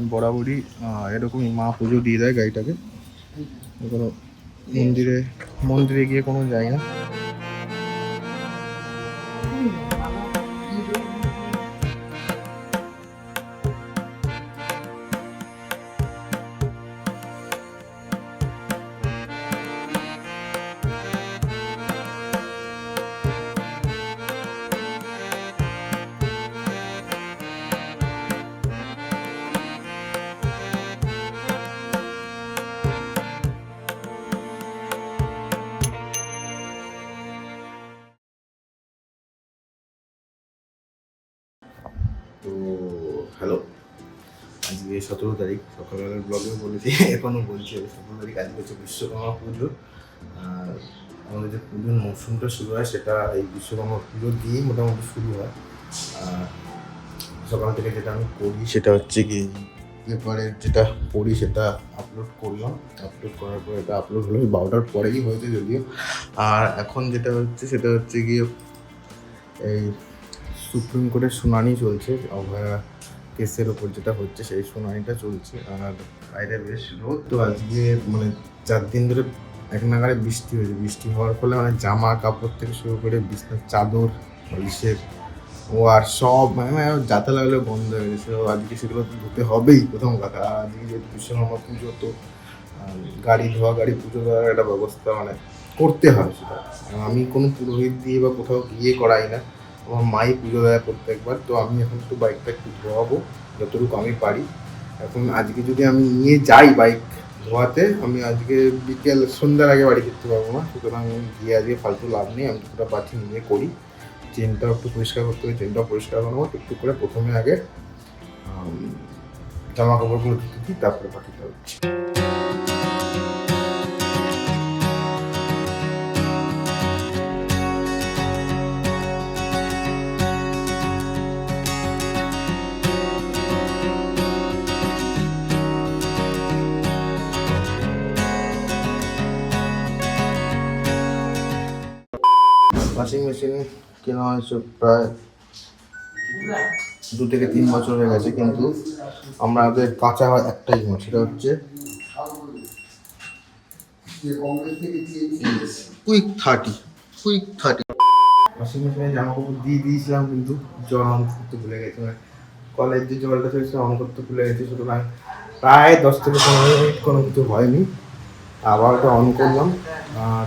আমি বরাবরই এরকমই মা পুজো দিয়ে দেয় গাড়িটাকে। কোনো মন্দিরে মন্দিরে গিয়ে কোনো যায় না। সতেরো তারিখ, সকালবেলার ব্লগেও বলেছি এখনও বলছি সতেরো তারিখ আজকে হচ্ছে বিশ্বকর্মা পুজো। আমাদের যে পুজোর মৌসুমটা শুরু হয়, সেটা এই বিশ্বকর্মা পুজো দিয়েই মোটামুটি শুরু হয়। সকাল থেকে যেটা আমি করি, সেটা হচ্ছে কি পেপারে যেটা পড়ি সেটা আপলোড করলাম। আপলোড করার পর এটা আপলোড হলো বারোটার পরেই হয়েছে যদিও। আর এখন যেটা হচ্ছে, সেটা হচ্ছে গিয়ে এই সুপ্রিম কোর্টের শুনানি চলছে, অভয়া কেসের ওপর যেটা হচ্ছে সেই শুনানিটা চলছে আর বাইরে বেশ রোদ তো আজকে মানে চার দিন ধরে এক নাগারে বৃষ্টি হয়েছে। বৃষ্টি হওয়ার ফলে মানে জামা কাপড় থেকে শুরু করে বিছনার চাদর বালিশের ও আর সব মানে মানে যাতে লাগলে বন্ধ হয়ে গেছে। আজকে সেগুলো তো ধুতে হবেই প্রথম কথা। আর আজকে যেহেতু বিশ্বকর্মা পুজো তো গাড়ি ধোয়া গাড়ি পুজো দেওয়ার একটা ব্যবস্থা মানে করতে হয় সেটা। আমি কোনো পুরোহিত দিয়ে বা কোথাও গিয়ে করাই না। আমার মাই পুজো দেয় প্রত্যেকবার, তো আমি এখন একটু বাইকটা একটু ধোয়াবো, যতটুকু আমি পারি। এখন আজকে যদি আমি নিয়ে যাই বাইক ধোয়াতে, আমি আজকে বিকেল, সন্ধ্যার আগে বাড়ি ফিরতে পারব না। সুতরাং গিয়ে আজকে ফালতু লাভ নেই, আমি যতটা পাচ্ছি নিয়ে করি। চেনটাও একটু পরিষ্কার করতে হবে চেনটাও পরিষ্কার বানাবো একটু করে প্রথমে আগে জামা কাপড়গুলো ধুতে দিই, তারপরে বাকিটা হচ্ছে ওয়াশিং মেশিন কেনা হয়েছে প্রায় দু থেকে তিন বছর হয়ে গেছে, কিন্তু আমাদের কাঁচা হয় একটাই জিনিস সেটা হচ্ছে quick thirty quick thirty washing মেশিনে জামা কাপড় দিয়ে দিয়েছিলাম, কিন্তু জল অন করতে ভুলে গেছি। মানে কলের যে জলটা ছিল অন করতে ভুলে গেছি, সুতরাং প্রায় দশ থেকে পনেরো মিনিট কোনো কিছু হয়নি। আবার ওটা অন করলাম, আর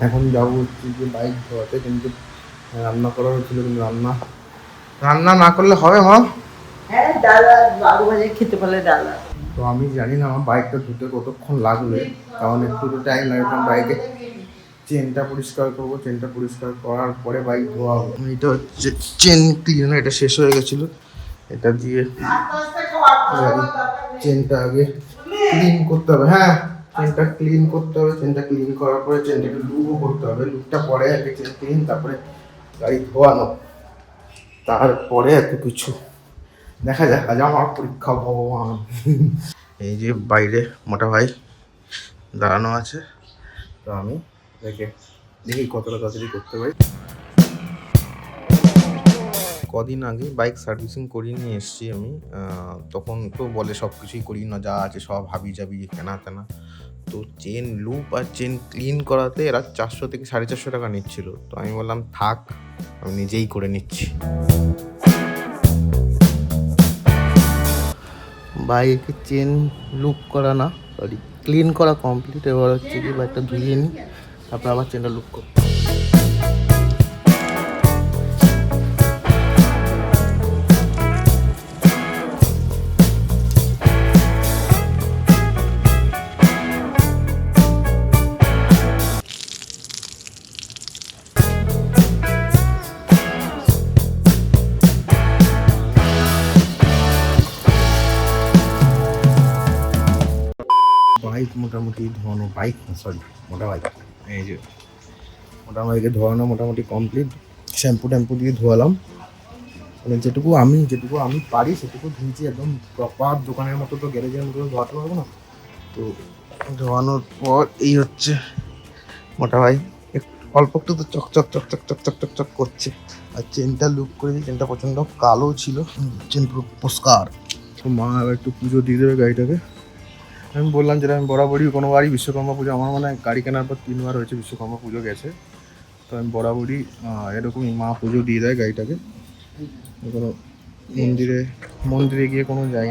এখন যাব হচ্ছে যে বাইক ধোয়াতে কিন্তু রান্না করা হয়েছিল কিন্তু রান্না রান্না না করলে হবে মা হ্যাঁ ডাল আলু ভাজা খেতে পারলে ডাল তো আমি জানি না আমার বাইকটা ধুতে কতক্ষণ লাগবে কারণ একটু তো টাইম লাগে কারণ বাইকে চেনটা পরিষ্কার করব চেনটা পরিষ্কার করার পরে বাইক ধোয়া হবে। এটা হচ্ছে চেন ক্লিন এটা শেষ হয়ে গেছিল। এটা দিয়ে চেনটা আগে ক্লিন করতে হবে হ্যাঁ। চেনটা ক্লিন করতে হবে, চেনটা ক্লিন করার পরে চেনটাকে লুবও করতে হবে। লুকটা পরে আগে চেন ক্লিন তারপরে গাড়ি ধোয়ানো, তারপরে এত কিছু। দেখা যাক, আজ আমার পরীক্ষা ভগবান। এই যে বাইরে মোটা ভাই দাঁড়ানো আছে, তো আমি দেখে, দেখি কতটা তাড়াতাড়ি করতে পারি। কদিন আগে বাইক সার্ভিসিং করিয়ে নিয়ে এসেছি আমি তখন তো বলে সব কিছুই করি না যা আছে সব হাবি জাবি কেনা তেনা তো চেন লুপ আর চেন ক্লিন করাতে এরা চারশো থেকে সাড়ে চারশো টাকা নিচ্ছিল। তো আমি বললাম, থাক, আমি নিজেই করে নিচ্ছি। বাইকে চেন লুপ করা না সরি ক্লিন করা কমপ্লিট এবার হচ্ছে কি, বাইকটা ধুয়ে নিই, তারপর আবার চেনটা লুপ করব। মোটামুটি ধোয়ানো বাইক সরি মোটা বাইক এই যে। মোটা বাইকে ধোয়ানো মোটামুটি কমপ্লিট শ্যাম্পু ট্যাম্পু দিয়ে ধোয়ালাম। মানে যেটুকু আমি যেটুকু আমি পারি সেটুকু ধুয়েছি একদম প্রপার দোকানের মতো তো গ্যারেজের মতো ধোয়াতে পারব না। তো ধোয়ানোর পর এই হচ্ছে মোটা ভাই অল্প একটু তো চক চক চক চক চক চক চক চক করছে। আর চেনটা লুক করে দিয়ে চেনটা প্রচণ্ড কালো ছিল। চেন পুরো পোস্কার তো মা একটু পুজো দিয়ে দেবে গাড়িটাকে। আমি বললাম যেটা আমি বরাবরই কোনোবারই বিশ্বকর্মা পুজো, আমার মানে গাড়ি কেনার পর তিনবার হয়েছে বিশ্বকর্মা পুজো গেছে। তো আমি বরাবরই এরকমই মা পুজো দিয়ে দেয় গাড়িটাকে। কোনো মন্দিরে মন্দিরে গিয়ে কোনো যাই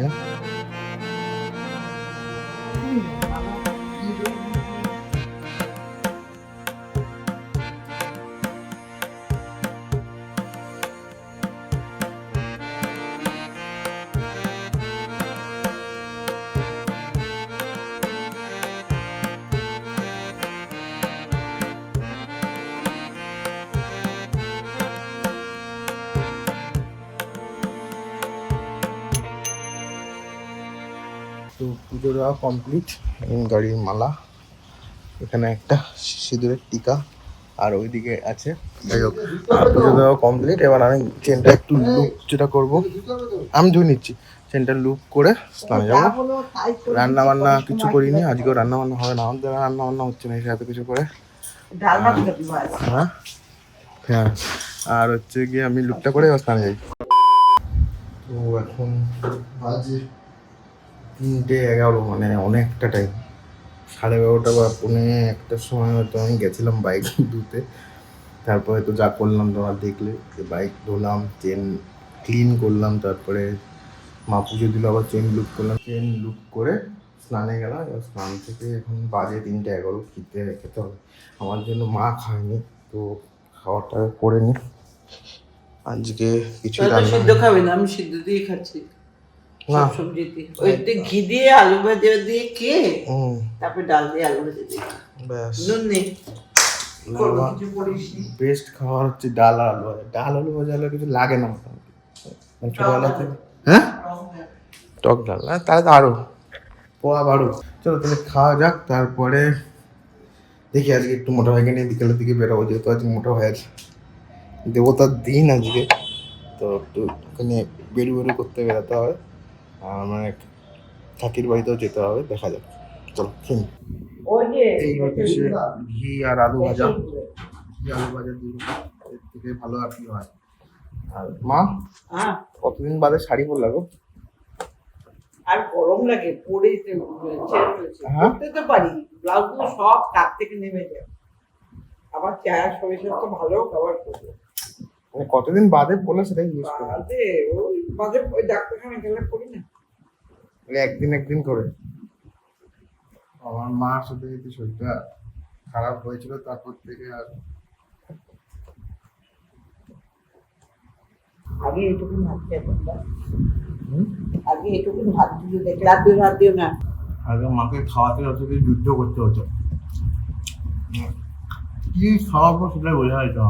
পুজো দেওয়া কমপ্লিট এবং গাড়ির মালা এখানে একটা সিঁদুরের টিকা আর ওইদিকে আছে। যাই হোক আর পুজো দেওয়া কমপ্লিট এবার আমি চেনটা একটু লুপ যেটা করব আমি ধুয়ে নিচ্ছি। চেনটা লুপ করে স্নানে যাব। রান্না বান্না কিছু করিনি আজকেও রান্না বান্না হবে না। আমাদের রান্না বান্না হচ্ছে না এসে এত কিছু করে। হ্যাঁ হ্যাঁ। আর হচ্ছে গিয়ে আমি লুকটা করে এবার স্নানে যাই। তো এখন বাজে তিনটে এগারো মানে অনেকটা টাইম সাড়ে এগারোটা বা পৌনে একটার সময় হয়তো আমি গেছিলাম বাইক ধুতে। তারপরে তো যা করলাম তোমার দেখলে যে বাইক ধুলাম চেন ক্লিন করলাম তারপরে মা পুজো দিল আবার চেন লুক করলাম। চেন লুক করে স্নানে গেলাম এবার স্নান থেকে এখন বাজে তিনটে এগারো খেতে খেতে হবে আমার জন্য মা খায়নি তো খাওয়াটা করে নি। আজকে কিছু সিদ্ধ খাবি না আমি সিদ্ধ দিয়ে খাচ্ছি। সবজি দিয়ে ওই ঘি দিয়ে আলু ভাজা দিয়ে হুম। তারপরে ডাল দিয়ে আলু ভাজা দিয়ে। ব্যাস। নুন নেই। বেস্ট খাবার হচ্ছে ডাল আলু ভাজা। ডাল আলু ভাজা হলে কিছু লাগে না মোটামুটি। মানে হ্যাঁ? টক ডাল। না তাহলে তো আরও। পোয়া বারো। চলো তাহলে খাওয়া যাক তারপরে দেখি আজকে একটু মোটা হয়ে গেলে বিকেলের দিকে বেরোবো যেহেতু আজকে মোটা হয়ে আছে। দেবতার দিন আজকে। তো একটু ওখানে বেরু বেরু করতে বেরোতে হবে। আর মানে কাকির বাড়িতেও যেতে হবে দেখা যাক। চলো খেয়ে এই হচ্ছে ঘি আর আলু ভাজা। ঘি আলু ভাজা দিয়ে এর থেকে ভালো আর কি হয়। আর মা হ্যাঁ। কতদিন বাদে শাড়ি পরলা গো? আর গরম লাগে পরে হ্যাঁ। করতে তো পারি ব্লাউজগুলো সব কাত থেকে নেমে যায় আবার চেহারা শরীর স্বাস্থ্য ভালো খাবার করব। কতদিন বাদে পরলে সেটাই ইউজ করি বাদে ওই মাঝে ওই ডাক্তারখানা গেলে করি না। একদিন একদিন করে। আমার মার সাথে যদি শরীরটা খারাপ হয়েছিল তারপর থেকে আর আগে এটুকু ভাত আগে এটুকু ভাত দিও দেখ রাত দিও রাত দিও না। আগে মাকে খাওয়াতে যুদ্ধ করতে হতো। কি খাওয়াবো সেটাই বোঝা যেত না।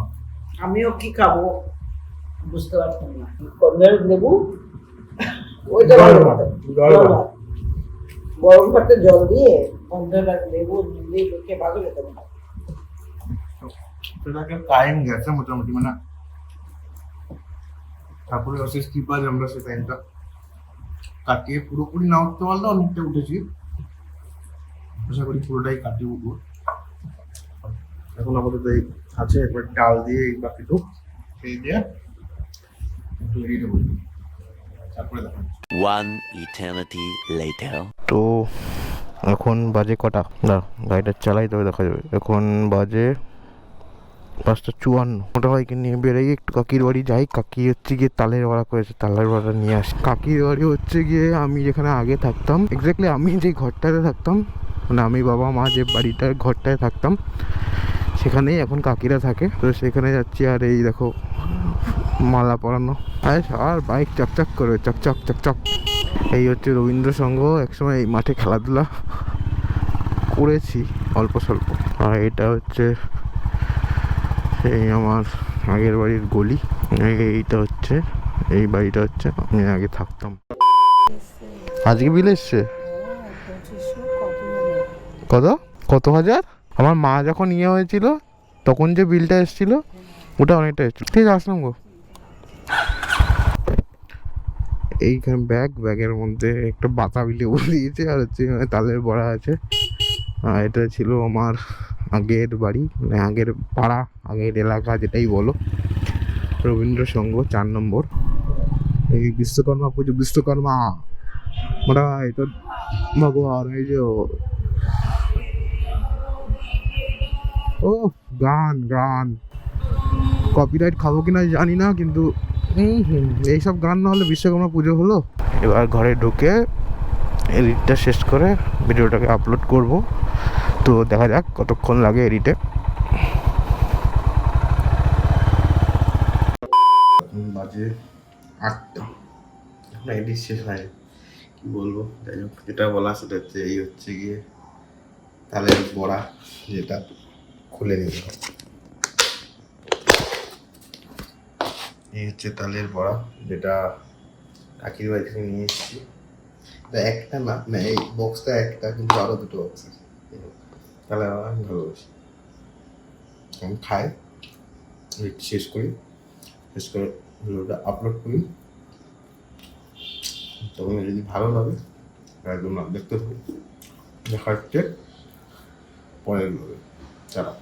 আমিও কি খাব? বুঝতে পারতাম না। কন্যার লেবু? ওইটা ভালো। গরম ভাতে জল দিয়ে কন্যার লেবু দিয়ে খেয়ে ভালো খেতাম না সেটাকে টাইম গেছে মোটামুটি মানে তারপরে অশেষ কৃপা যে আমরা সে টাইমটা কাটিয়ে পুরোপুরি না উঠতে পারলেও অনেকটা উঠেছি। আশা করি পুরোটাই কাটিয়ে উঠবো। এখন আপাতত এই আছে একবার ডাল দিয়ে এই বাকিটুক খেয়ে দিয়ে একটু হব তারপরে দেখা One eternity later. তো এখন বাজে কটা? না গাড়িটা চালাই তবে দেখা যাবে। এখন বাজে পাঁচটা চুয়ান্ন। মোটা ভাইকে নিয়ে বেরোই একটু কাকির বাড়ি যাই। কাকি হচ্ছে গিয়ে তালের ভাড়া করেছে তালের ভাড়া নিয়ে আসি। কাকির বাড়ি হচ্ছে গিয়ে আমি যেখানে আগে থাকতাম এক্স্যাক্টলি আমি যে ঘরটাতে থাকতাম মানে আমি বাবা মা যে বাড়িটার ঘরটায় থাকতাম সেখানেই এখন কাকিরা থাকে। তো সেখানে যাচ্ছি আর এই দেখো মালা পরানো। আর আর বাইক চকচক করবে চকচক চকচক। এই হচ্ছে রবীন্দ্র সংঘ একসময় এই মাঠে খেলাধুলা করেছি অল্প স্বল্প। আর এটা হচ্ছে সেই আমার আগের বাড়ির গলি। এই- এইটা হচ্ছে এই বাড়িটা হচ্ছে আমি আগে থাকতাম। আজকে বিল এসছে? কত? কত হাজার? আমার মা যখন ইয়ে হয়েছিল, তখন যে বিলটা এসেছিল, ওটা অনেকটা এসেছিল। ঠিক আছে, আসলাম গো। এইখানে ব্যাগ, ব্যাগের মধ্যে একটা বাতাবি লেবু দিয়েছে, আর হচ্ছে তালের বড়া আছে। আর এটা ছিল আমার আগের বাড়ি মানে আগের পাড়া, আগের এলাকা যেটাই বলো। রবীন্দ্র সংঘ চার নম্বর। এই বিশ্বকর্মা পুজো, বিশ্বকর্মা! মোটা এই তো ভগবান, এই যে ও গান গান। কপিরাইট খাব কিনা জানি না, কিন্তু এইসব গান না হলে বিশ্বকর্মা পুজো হলো। এবার ঘরে ঢুকে এডিটটা শেষ করে ভিডিওটাকে আপলোড করব। তো দেখা যাক কতক্ষণ লাগে এডিটে বাজে আটটা। এডিট শেষ হয়নি কি বলব? যাই হোক, যেটা বলা সেটা হচ্ছে, এই হচ্ছে গিয়ে তালের বড়া, যেটা খুলে হবে এই হচ্ছে তালের বড়া, যেটা কাকির বাড়ি থেকে নিয়ে এসেছি। এটা একটা না না, এই বক্সটা একটা, কিন্তু আরও দুটো বক্স আছে। তাহলে আমি ভালোবাসি। আমি খাই। শেষ করি। শেষ করে ভিডিওটা আপলোড করি। তবে যদি ভালো লাগে একদম দেখতে থাকি। দেখা হচ্ছে পরের চালা।